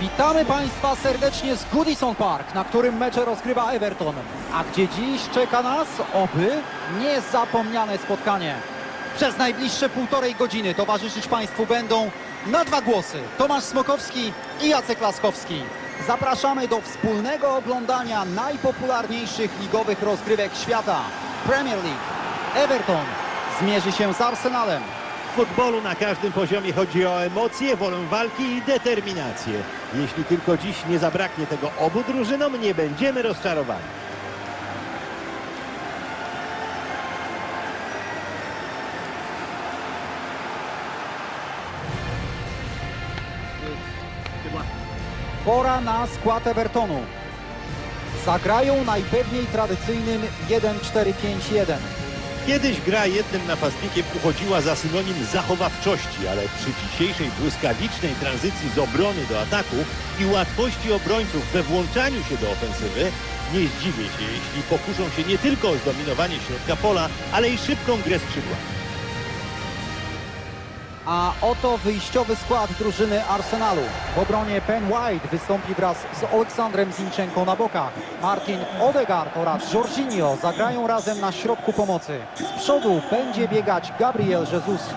Witamy Państwa serdecznie z Goodison Park, na którym mecze rozgrywa Everton. A gdzie dziś czeka nas, oby, niezapomniane spotkanie. Przez najbliższe półtorej godziny towarzyszyć Państwu będą na dwa głosy Tomasz Smokowski i Jacek Laskowski. Zapraszamy do wspólnego oglądania najpopularniejszych ligowych rozgrywek świata. Premier League. Everton zmierzy się z Arsenalem. Futbolu na każdym poziomie chodzi o emocje, wolę walki i determinację. Jeśli tylko dziś nie zabraknie tego obu drużynom, nie będziemy rozczarowani. Pora na skład Evertonu. Zagrają najpewniej tradycyjnym 1-4-5-1. Kiedyś gra jednym napastnikiem uchodziła za synonim zachowawczości, ale przy dzisiejszej błyskawicznej tranzycji z obrony do ataku i łatwości obrońców we włączaniu się do ofensywy, nie zdziwię się, jeśli pokuszą się nie tylko o zdominowanie środka pola, ale i szybką grę skrzydła. A oto wyjściowy skład drużyny Arsenalu. W obronie Ben White wystąpi wraz z Aleksandrem Zinchenko na bokach. Martin Odegaard oraz Jorginho zagrają razem na środku pomocy. Z przodu będzie biegać Gabriel Jesus.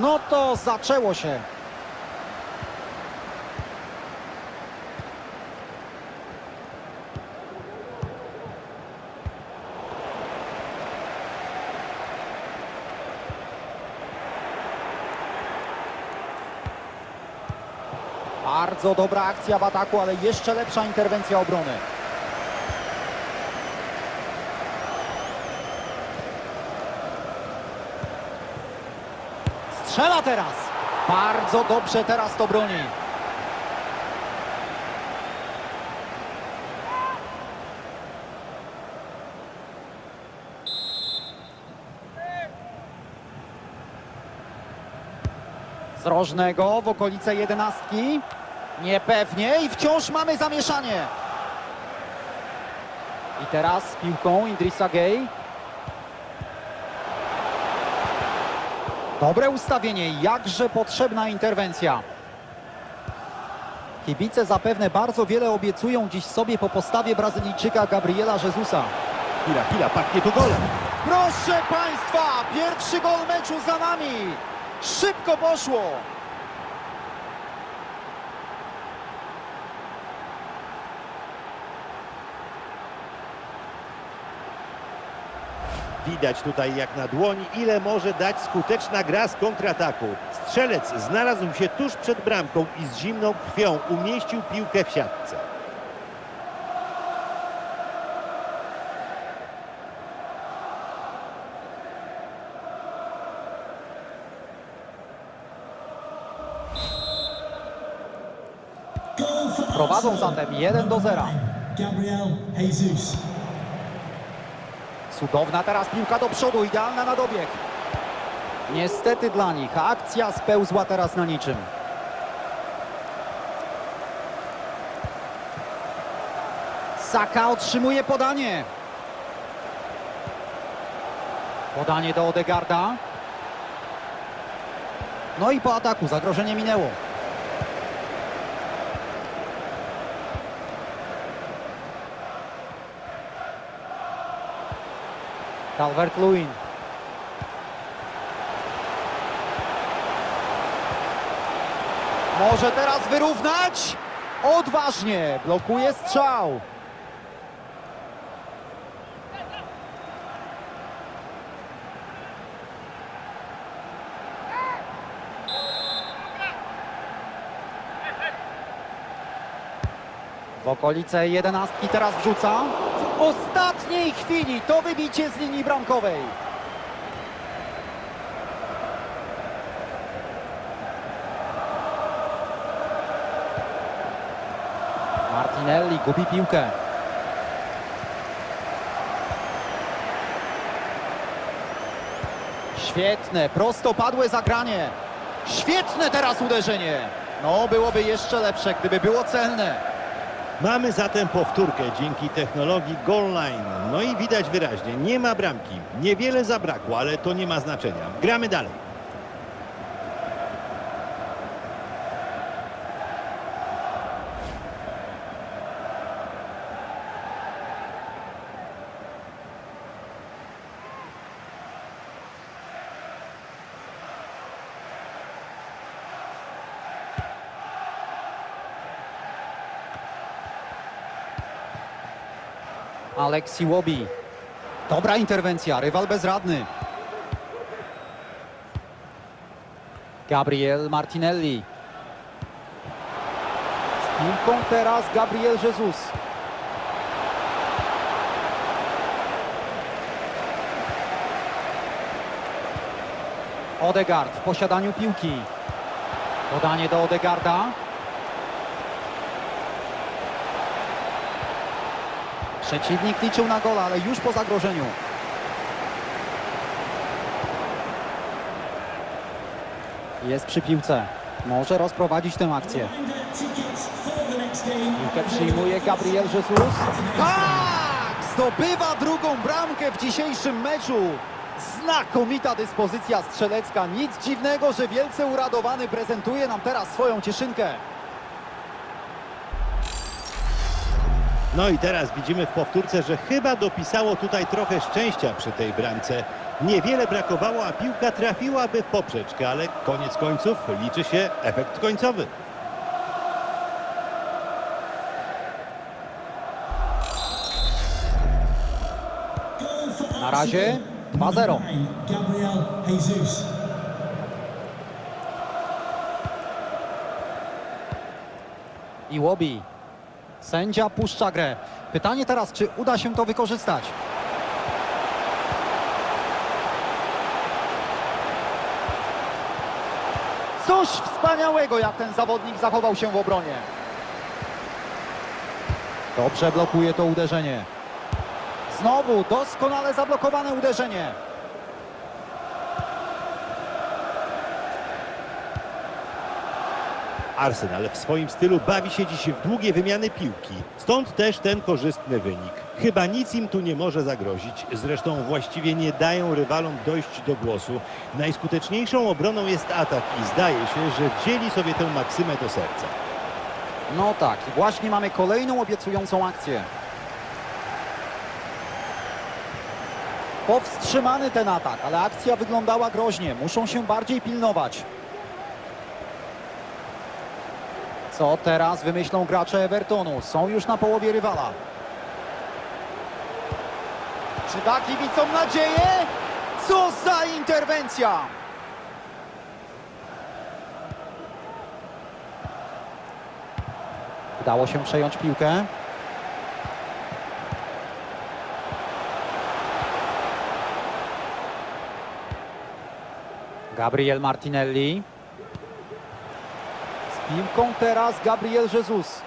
No to zaczęło się. Bardzo dobra akcja w ataku, ale jeszcze lepsza interwencja obrony. Strzela teraz. Bardzo dobrze teraz to broni. Z rożnego w okolice jedenastki. Niepewnie i wciąż mamy zamieszanie. I teraz z piłką Idrissa Gay. Dobre ustawienie, jakże potrzebna interwencja. Kibice zapewne bardzo wiele obiecują dziś sobie po postawie Brazylijczyka Gabriela Jezusa. Chwila, chwila, pachnie tu golem. Proszę Państwa, pierwszy gol meczu za nami. Szybko poszło. Widać tutaj jak na dłoni, ile może dać skuteczna gra z kontrataku. Strzelec znalazł się tuż przed bramką i z zimną krwią umieścił piłkę w siatce. Prowadzą zatem 1 do 0. Gabriel Jesus. Cudowna teraz piłka do przodu, idealna na dobieg. Niestety dla nich akcja spełzła teraz na niczym. Saka otrzymuje podanie. Podanie do Odegarda. No i po ataku zagrożenie minęło. Calvert-Lewin. Może teraz wyrównać? Odważnie, blokuje strzał. W okolice jedenastki teraz wrzuca. Ostatniej chwili to wybicie z linii bramkowej. Martinelli gubi piłkę. Świetne, prostopadłe zagranie. Świetne teraz uderzenie. No, byłoby jeszcze lepsze, gdyby było celne. Mamy zatem powtórkę dzięki technologii Goal Line. No i widać wyraźnie, nie ma bramki. Niewiele zabrakło, ale to nie ma znaczenia. Gramy dalej. Aleksi Łobi. Dobra interwencja, rywal bezradny. Gabriel Martinelli. Z piłką teraz Gabriel Jesus. Odegaard w posiadaniu piłki. Podanie do Odegarda. Przeciwnik liczył na gola, ale już po zagrożeniu. Jest przy piłce. Może rozprowadzić tę akcję. Piłkę przyjmuje Gabriel Jesus. Tak! Zdobywa drugą bramkę w dzisiejszym meczu. Znakomita dyspozycja strzelecka. Nic dziwnego, że wielce uradowany prezentuje nam teraz swoją cieszynkę. No i teraz widzimy w powtórce, że chyba dopisało tutaj trochę szczęścia przy tej bramce. Niewiele brakowało, a piłka trafiłaby w poprzeczkę, ale koniec końców liczy się efekt końcowy. Na razie Arsenal. 2-0. Gabriel Jesus. Iwobi. Sędzia puszcza grę. Pytanie teraz, czy uda się to wykorzystać? Coś wspaniałego, jak ten zawodnik zachował się w obronie. Dobrze blokuje to uderzenie. Znowu doskonale zablokowane uderzenie. Arsenal w swoim stylu bawi się dziś w długie wymiany piłki. Stąd też ten korzystny wynik. Chyba nic im tu nie może zagrozić. Zresztą właściwie nie dają rywalom dojść do głosu. Najskuteczniejszą obroną jest atak i zdaje się, że wzięli sobie tę maksymę do serca. No tak, właśnie mamy kolejną obiecującą akcję. Powstrzymany ten atak, ale akcja wyglądała groźnie. Muszą się bardziej pilnować. Co teraz wymyślą gracze Evertonu? Są już na połowie rywala. Czy da kibicom nadzieję? Co za interwencja! Udało się przejąć piłkę. Gabriel Martinelli. Piłką teraz Gabriel Jesus.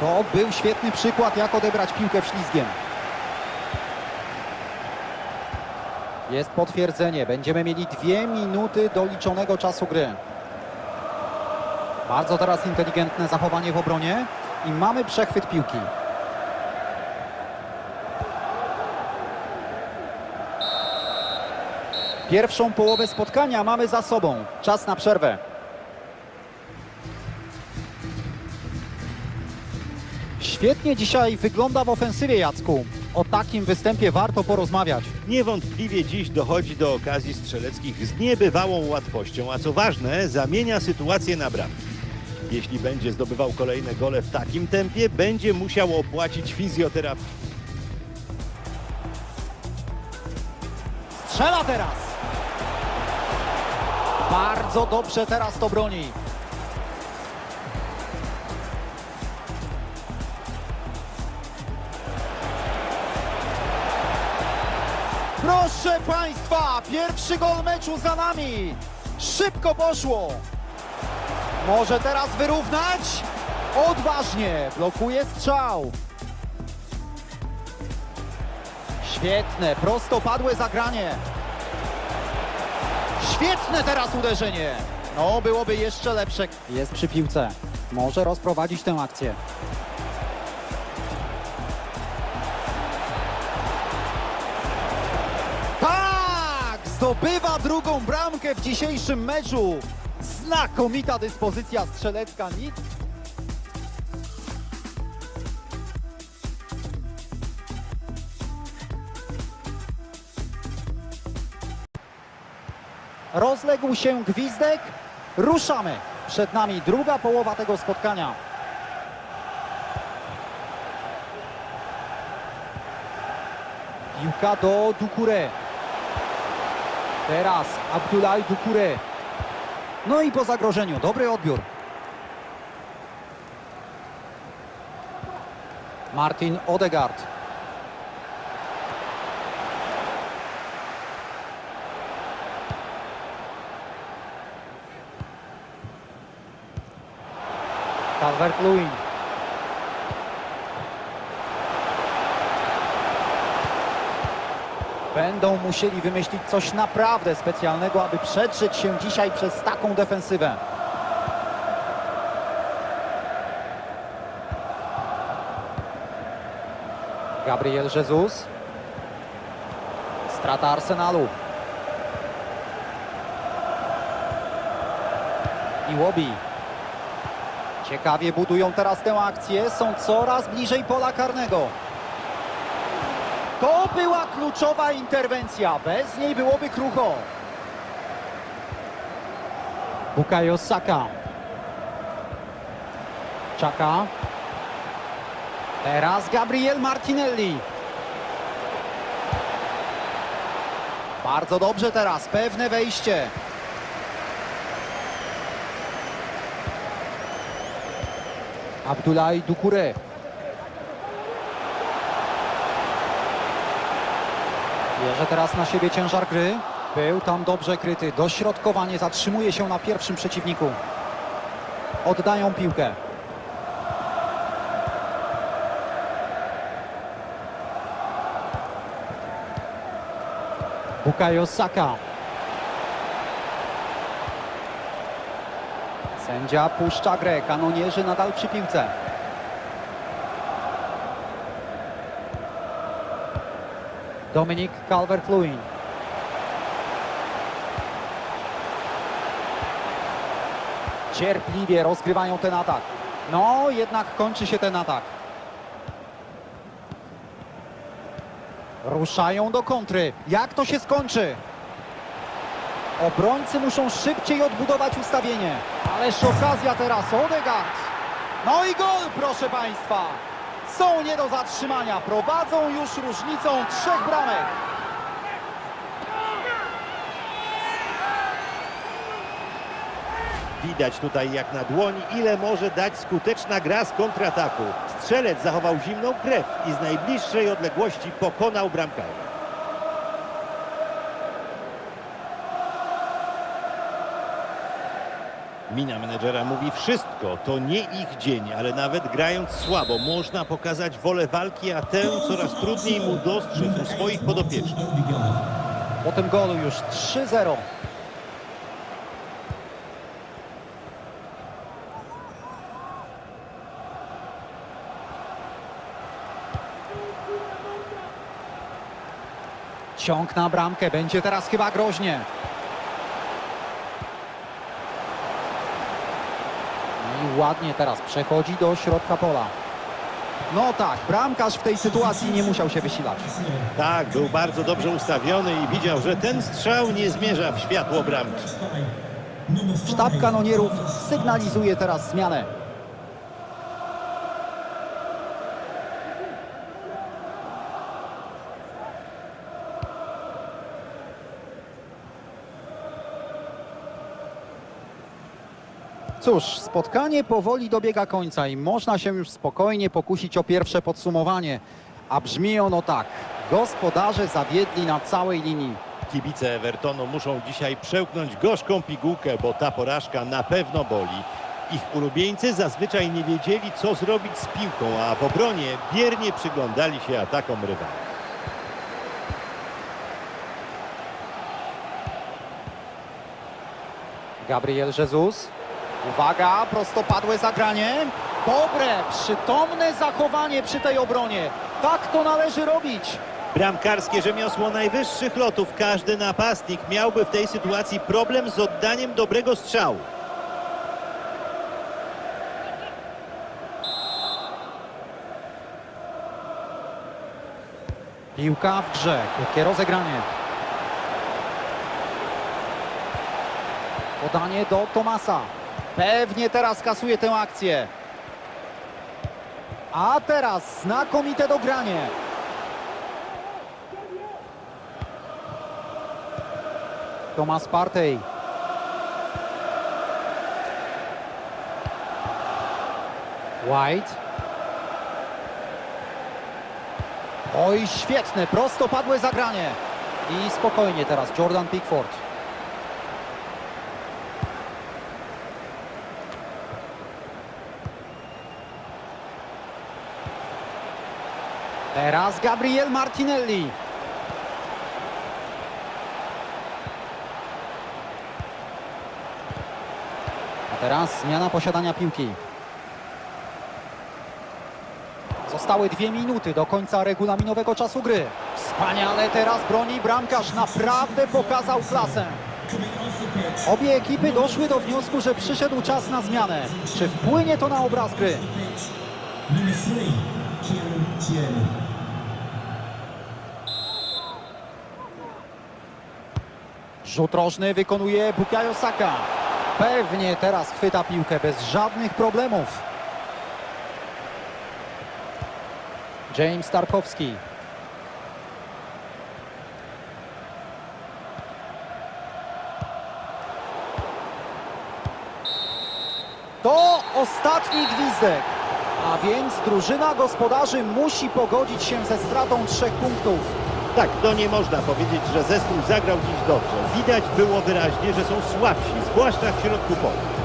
To był świetny przykład, jak odebrać piłkę ślizgiem. Jest potwierdzenie. Będziemy mieli dwie minuty doliczonego czasu gry. Bardzo teraz inteligentne zachowanie w obronie i mamy przechwyt piłki. Pierwszą połowę spotkania mamy za sobą. Czas na przerwę. Świetnie dzisiaj wygląda w ofensywie Jacku. O takim występie warto porozmawiać. Niewątpliwie dziś dochodzi do okazji strzeleckich z niebywałą łatwością, a co ważne, zamienia sytuację na bramki. Jeśli będzie zdobywał kolejne gole w takim tempie, będzie musiał opłacić fizjoterapię. Strzela teraz. Bardzo dobrze teraz to broni. Proszę Państwa, pierwszy gol meczu za nami. Szybko poszło. Może teraz wyrównać? Odważnie blokuje strzał. Świetne, prostopadłe zagranie. Świetne teraz uderzenie. No, byłoby jeszcze lepsze. Jest przy piłce. Może rozprowadzić tę akcję. Zdobywa drugą bramkę w dzisiejszym meczu. Znakomita dyspozycja strzelecka. Nic Rozległ się gwizdek. Ruszamy. Przed nami druga połowa tego spotkania. Piłka do Dukure. Teraz Abdullah Dukure. No i po zagrożeniu. Dobry odbiór. Martin Odegaard. Calvert-Lewin. Będą musieli wymyślić coś naprawdę specjalnego, aby przedrzeć się dzisiaj przez taką defensywę. Gabriel Jesus. Strata Arsenalu. Iwobi. Ciekawie budują teraz tę akcję, są coraz bliżej pola karnego. To była kluczowa interwencja, bez niej byłoby krucho. Bukayo Saka. Czaka. Teraz Gabriel Martinelli. Bardzo dobrze teraz, pewne wejście. Abdullah Dukure. Bierze teraz na siebie ciężar gry. Był tam dobrze kryty. Dośrodkowanie zatrzymuje się na pierwszym przeciwniku. Oddają piłkę. Bukayo Saka. Sędzia puszcza grę. Kanonierzy nadal przy piłce. Dominik Calvert-Lewin. Cierpliwie rozgrywają ten atak. No, jednak kończy się ten atak. Ruszają do kontry. Jak to się skończy? Obrońcy muszą szybciej odbudować ustawienie. Ależ okazja teraz, Odegaard. No i gol, proszę Państwa. Są nie do zatrzymania. Prowadzą już różnicą trzech bramek. Widać tutaj jak na dłoni, ile może dać skuteczna gra z kontrataku. Strzelec zachował zimną krew i z najbliższej odległości pokonał bramkarza. Mina menedżera mówi wszystko. To nie ich dzień, ale nawet grając słabo można pokazać wolę walki, a tę coraz trudniej mu dostrzec u swoich podopiecznych. Po tym golu już 3-0. Ciąg na bramkę, będzie teraz chyba groźnie. I ładnie teraz przechodzi do środka pola. No tak, bramkarz w tej sytuacji nie musiał się wysilać. Tak, był bardzo dobrze ustawiony i widział, że ten strzał nie zmierza w światło bramki. Sztab kanonierów sygnalizuje teraz zmianę. Cóż, spotkanie powoli dobiega końca i można się już spokojnie pokusić o pierwsze podsumowanie. A brzmi ono tak. Gospodarze zawiedli na całej linii. Kibice Evertonu muszą dzisiaj przełknąć gorzką pigułkę, bo ta porażka na pewno boli. Ich ulubieńcy zazwyczaj nie wiedzieli, co zrobić z piłką, a w obronie biernie przyglądali się atakom rywala. Gabriel Jesus. Uwaga, prostopadłe zagranie. Dobre, przytomne zachowanie przy tej obronie. Tak to należy robić. Bramkarskie rzemiosło najwyższych lotów. Każdy napastnik miałby w tej sytuacji problem z oddaniem dobrego strzału. Piłka w grze, krótkie rozegranie. Podanie do Tomasa. Pewnie teraz kasuje tę akcję. A teraz znakomite dogranie. Tomas Partey. White. Oj, świetne, prostopadłe zagranie. I spokojnie teraz Jordan Pickford. Teraz Gabriel Martinelli. A teraz zmiana posiadania piłki. Zostały dwie minuty do końca regulaminowego czasu gry. Wspaniale teraz broni bramkarz. Naprawdę pokazał klasę. Obie ekipy doszły do wniosku, że przyszedł czas na zmianę. Czy wpłynie to na obraz gry? Rzut rożny wykonuje Bukayo Saka. Pewnie teraz chwyta piłkę bez żadnych problemów. James Tarkowski. To ostatni gwizdek. A więc drużyna gospodarzy musi pogodzić się ze stratą trzech punktów. Tak, to nie można powiedzieć, że zespół zagrał dziś dobrze. Widać było wyraźnie, że są słabsi, zwłaszcza w środku pola.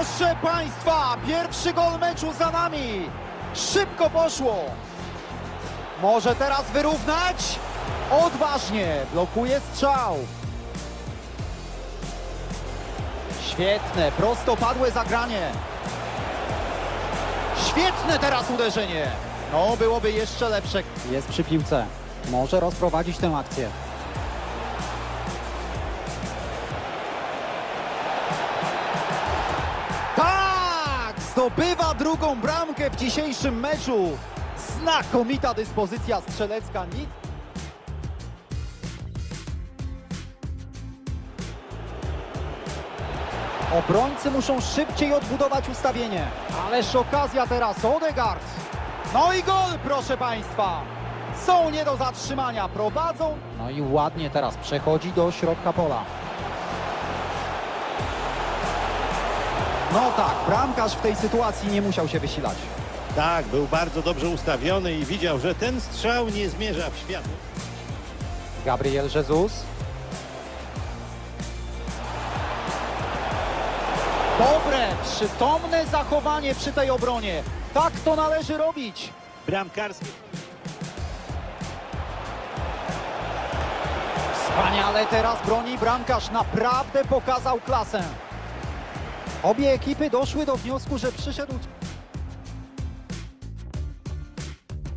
Proszę Państwa, pierwszy gol meczu za nami. Szybko poszło. Może teraz wyrównać? Odważnie, blokuje strzał. Świetne, prostopadłe zagranie. Świetne teraz uderzenie. No, byłoby jeszcze lepsze. Jest przy piłce. Może rozprowadzić tę akcję. Zdobywa drugą bramkę w dzisiejszym meczu. Znakomita dyspozycja strzelecka. Nic Obrońcy muszą szybciej odbudować ustawienie. Ależ okazja teraz, Odegaard. No i gol, proszę Państwa. Są nie do zatrzymania, prowadzą. No i ładnie teraz przechodzi do środka pola. No tak, bramkarz w tej sytuacji nie musiał się wysilać. Tak, był bardzo dobrze ustawiony i widział, że ten strzał nie zmierza w światło. Gabriel Jesus. Dobre, przytomne zachowanie przy tej obronie. Tak to należy robić. Bramkarskie. Wspaniale teraz broni bramkarz. Naprawdę pokazał klasę. Obie ekipy doszły do wniosku, że przyszedł...